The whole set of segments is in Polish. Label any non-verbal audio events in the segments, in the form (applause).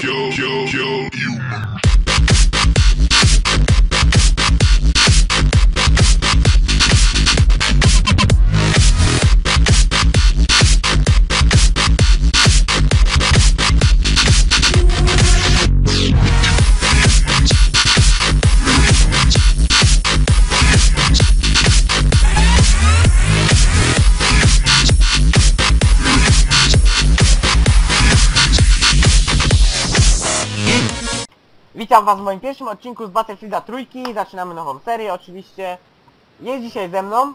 Kill, kill, kill, you. Witam was w moim pierwszym odcinku z Battlefielda Trójki. Zaczynamy nową serię oczywiście. Jest dzisiaj ze mną.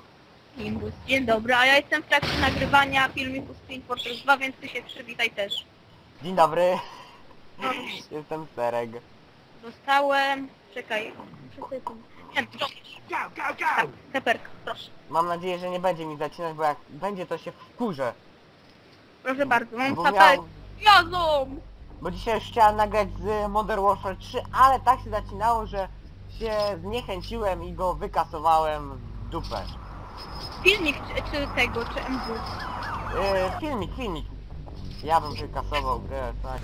Dzień dobry, a ja jestem w trakcie nagrywania filmiku Spin Fortress 2, więc ty się przywitaj też. Dzień dobry. No, Jestem Sereg. dostałem... Czekaj. Tak, teperka, proszę. Mam nadzieję, że nie będzie mi zacinać, bo jak będzie to się wkurzę. Proszę bardzo, mam Bo, tapet. miał! Bo dzisiaj już chciałem nagrać z Modern Warfare 3, ale tak się zacinało, że się zniechęciłem i go wykasowałem w dupę. Filmik czy, czy tego, czy MW. Yy, filmik, filmik. Ja bym wykasował grę, tak.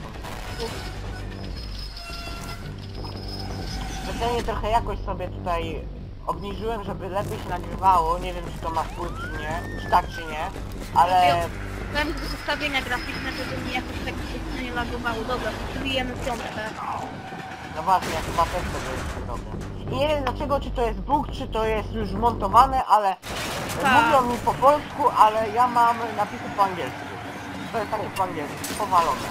Specjalnie trochę jakoś sobie tutaj obniżyłem, żeby lepiej się nagrywało. Nie wiem czy to ma wpływ czy nie, czy tak czy nie, ale że ustawienia graficzne, żeby mi jakoś tak się nie lagowało. Dobra, przybijemy piątkę. no właśnie, ja chyba też tego jest robię. I nie wiem dlaczego, czy to jest bóg, czy to jest już montowane, ale Tak. mówią mi po polsku, ale ja mam napisy po angielsku. To jest takie po angielsku, powalone.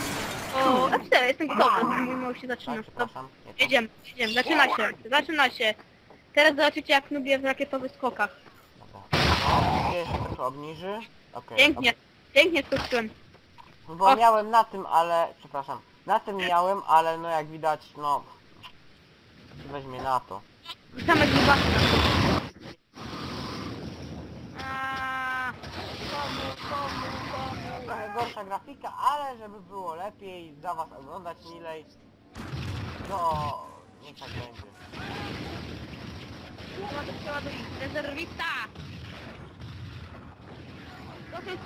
O, F4, jestem gotowy, mimo się Tak, zaczyna. Dobra, przepraszam. Nie to. jedziemy, jedziemy, zaczyna się, zaczyna się. Teraz zobaczycie jak lubię w rakietowych skokach. Dobra. O, gdzie się trochę obniży. Okej. Pięknie, pięknie skoczyłem. Bo O. miałem na tym, ale... Przepraszam. Na tym miałem, ale no jak widać, no... Weźmie na to. Same grubasy. Aaaa, komu, komu, komu. Trochę gorsza grafika, ale żeby było lepiej, dla was oglądać milej, to niech tak będzie. Rezerwista! To jest...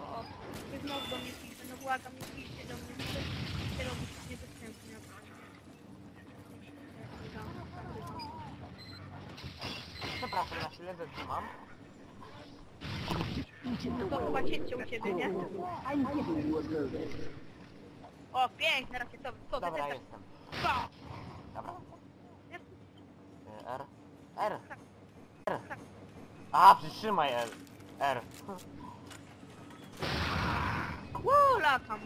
O, ty znowu do mnie pisze, no błagam, nie piszcie do mnie, to się robi niedostępne, naprawdę. Przepraszam, na chwilę zatrzymam. No to chyba cięcie u ciebie, nie? O, piękne rakietowe, co ty Dobra, też jestem. tak... Dobra. Y, R. R. R. A, przytrzymaj L. R. Latam.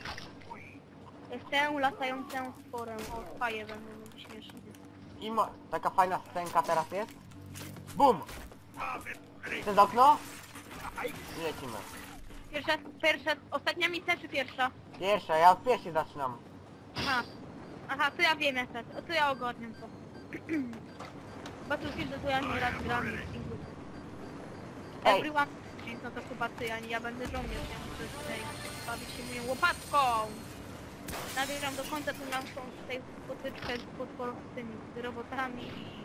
Jestem latającą stworem. O, faje będą będzie śmieszne. I mo taka fajna scenka teraz jest. Bum! Przez okno? I lecimy. Pierwsza, pierwsza, ostatnia misja czy pierwsza? Pierwsza, ja od pierwszej zaczynam. Aha. Aha, to ja wiem jak to, to ja ogarniam to. (clears throat) Battlefield to ja nie raz gram. Everyone, no to chyba ty, ja, nie- ja będę żołnierz, ja muszę tutaj bawić się moją łopatką. Nabieram do końca tu naszą tutaj potyczkę z z robotami i...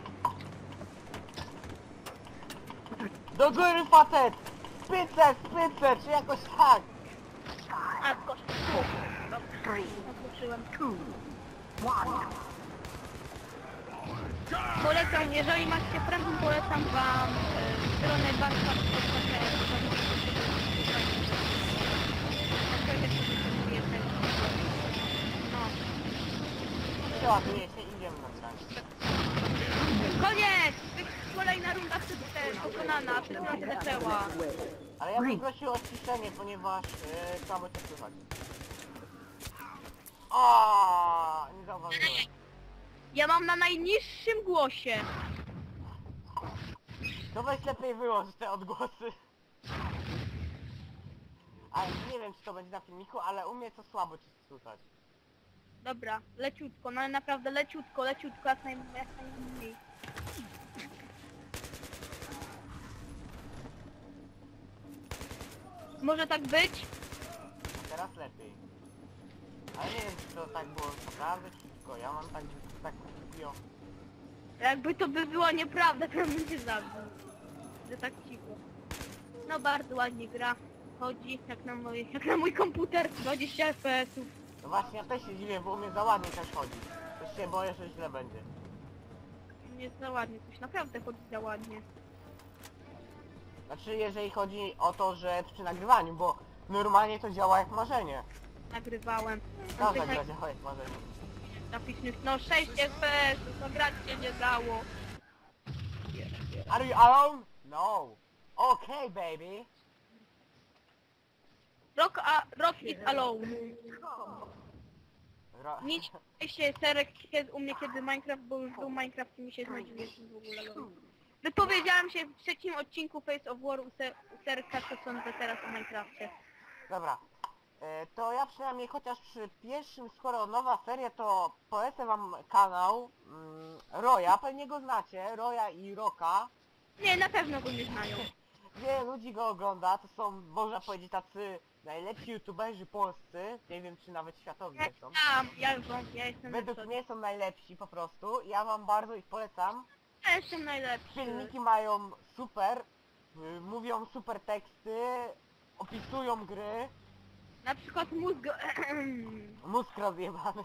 Do góry facet! Spycer, spycer, czy jakoś tak! A, skoczę. Dobra, odskoczyłem. Polecam, jeżeli macie premium, polecam wam e, stronę Warszawskiego No, Przeładuje się, idziemy na stronę. koniec! Kolejna runda e, pokonana, przepraszam, zaczęła. Ale ja bym prosił o ściszenie, ponieważ yy, słabo cię słychać. O, nie zauważyłem. Ja mam na najniższym głosie. To weź lepiej wyłącz te odgłosy. A nie wiem czy to będzie na filmiku, ale u mnie to słabo cię słychać. Dobra, leciutko, no ale naprawdę leciutko, leciutko, jak, naj, jak najmniej. Może tak być? Teraz lepiej. Ale nie wiem czy to tak było naprawdę, czy tylko ja mam tak, tak kupiło. Jakby to by była nieprawda, to bym cię zabił. Że tak cicho. No bardzo ładnie gra. chodzi jak na, moje, jak na mój komputer 20 FPS-ów. No właśnie, ja też się dziwię, bo u mnie za ładnie też chodzi. Też się boję, że źle będzie. Nie za ładnie, coś naprawdę chodzi za ładnie. Znaczy, jeżeli chodzi o to, że przy nagrywaniu, bo normalnie to działa jak marzenie. Nagrywałem. Tam Tych nagra działa jak marzenie. graficznych, no 6 FPS-ów, no grać się nie dało. Are you alone? No. Okay, baby. Rock, a, rock is alone. Ro ciekawi się serek kiedy, u mnie kiedy Minecraft, bo już był Minecraft i mi się znudził w ogóle. Wypowiedziałam się w trzecim odcinku Face of War u, se, u Serka, co sądzę teraz o Minecrafcie. Dobra. E, to ja przynajmniej chociaż przy pierwszym, skoro nowa seria, to polecę wam kanał mm, Roya, pewnie go znacie, Roya i Roka. Nie, na pewno go nie znają. Wiele ludzi go ogląda, to są, można powiedzieć, tacy najlepsi youtuberzy polscy, nie wiem czy nawet światowi Ja, są. ja, ja, ja jestem Według lepszy. mnie są najlepsi po prostu, ja wam bardzo ich polecam. Ja jestem najlepszy. Filmiki mają super, y, mówią super teksty, opisują gry, Na przykład mózg... (clears throat) mózg rozjebany.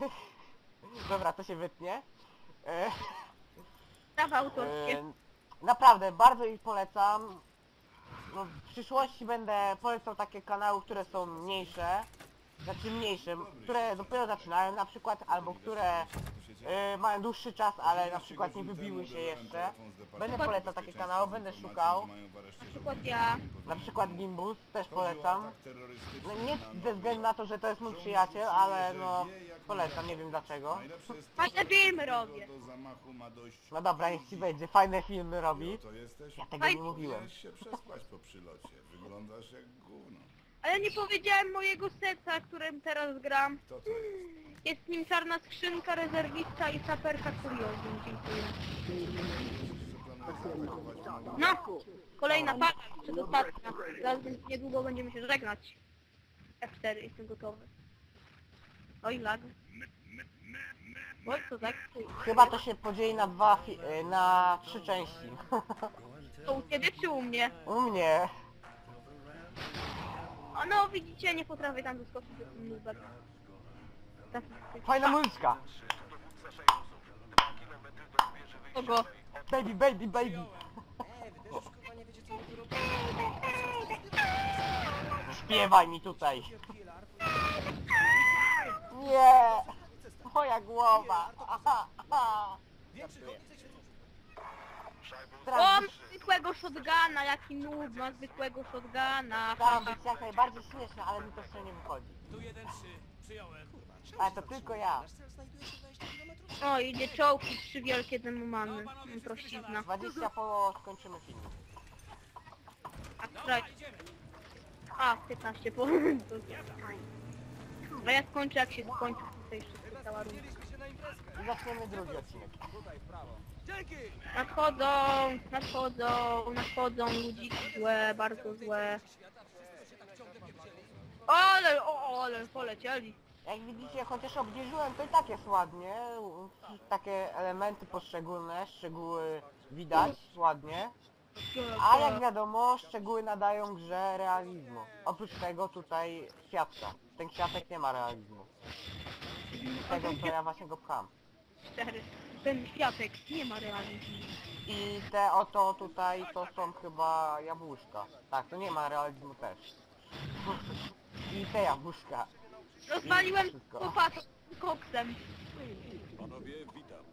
(laughs) Dobra, to się wytnie. E, Prawa autorskie. e, naprawdę, bardzo ich polecam. No, w przyszłości będę polecał takie kanały, które są mniejsze, znaczy mniejsze, które dopiero zaczynają na przykład, albo które e, mają dłuższy czas, ale na przykład nie wybiły się jeszcze. Będę polecał takie kanały, będę szukał. Na przykład ja. Na przykład Gimbus też polecam. No nie ze względu na to, że to jest mój przyjaciel, ale no polecam, nie wiem dlaczego. Fajne filmy robię. No dobra, niech ci będzie, fajne filmy robi. Ja tego nie mówiłem. Się przespać po przylocie. Wyglądasz jak gówno. Ale nie powiedziałem mojego seca, którym teraz gram. Kto to jest? Jest nim czarna skrzynka, rezerwista i saperka kuriozum. Dziękuję. No! Kolejna para, przedostatnia. Zaraz niedługo będziemy się żegnać. F4, jestem gotowy. Oj, lag. Oj, co tak? Chyba to się podzieli na dwa, fi- y, na trzy części. To u ciebie czy u mnie? U mnie. O no, widzicie, nie potrafię tam doskoczyć do tym nubek. Fajna muzyczka. Kogo? Baby, baby, baby. Śpiewaj mi tutaj. Nie! Moja głowa. Aha, aha. Zwykłego shotguna, jaki noob ma zwykłego shotguna. Staram być jak najbardziej śmieszna, ale mi to jeszcze nie wychodzi. Tu jeden trzy, przyjąłem. Ale to tylko ja. O, idzie czołki, trzy wielkie demomany. Prościzna. 20 po skończymy film. A Dobra, która... idziemy. A, 15 po... (laughs) A ja skończę jak się skończy tutaj wszystko cała runda. Się. I zaczniemy drugi odcinek. Nadchodzą, nadchodzą, nadchodzą ludziki złe, bardzo złe. Ale, o, ale polecieli. Jak widzicie, chociaż obniżyłem, to i tak jest ładnie. Takie elementy poszczególne, szczegóły widać ładnie. A jak wiadomo, szczegóły nadają grze realizmu. Oprócz tego tutaj kwiatka. Ten kwiatek nie ma realizmu. Tego, co ja właśnie go pcham. Cztery. Ten kwiatek nie ma realizmu. I te oto tutaj to są chyba jabłuszka. Tak, to nie ma realizmu też. I te jabłuszka. Rozwaliłem Wszystko. popatrz koksem. Panowie, witam.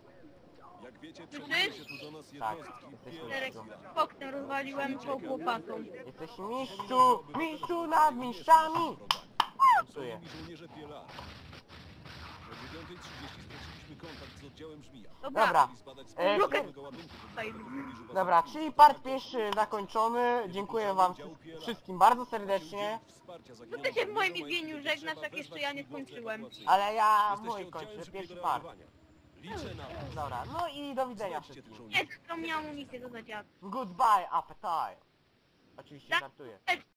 Jak wiecie, przeniesie tu do nas Tak, jednostki jesteśmy Czterech wielkie. koksem rozwaliłem po łopatą. Jesteś mistrzu! Mistrzu nad mistrzami! Czuję kontakt z oddziałem. Dobra. Dobra. E, Dobra, czyli part pierwszy zakończony. Dziękuję wam wszystkim bardzo serdecznie. No ty się w moim imieniu żegnasz, jak jeszcze ja nie skończyłem. Ale ja mój kończę, pierwszy part. Liczę na. Dobra, no i do widzenia wszystkim. Nie, to miał amunicję do zadziału. Goodbye, appetite. Oczywiście Tak. żartuję. Tak.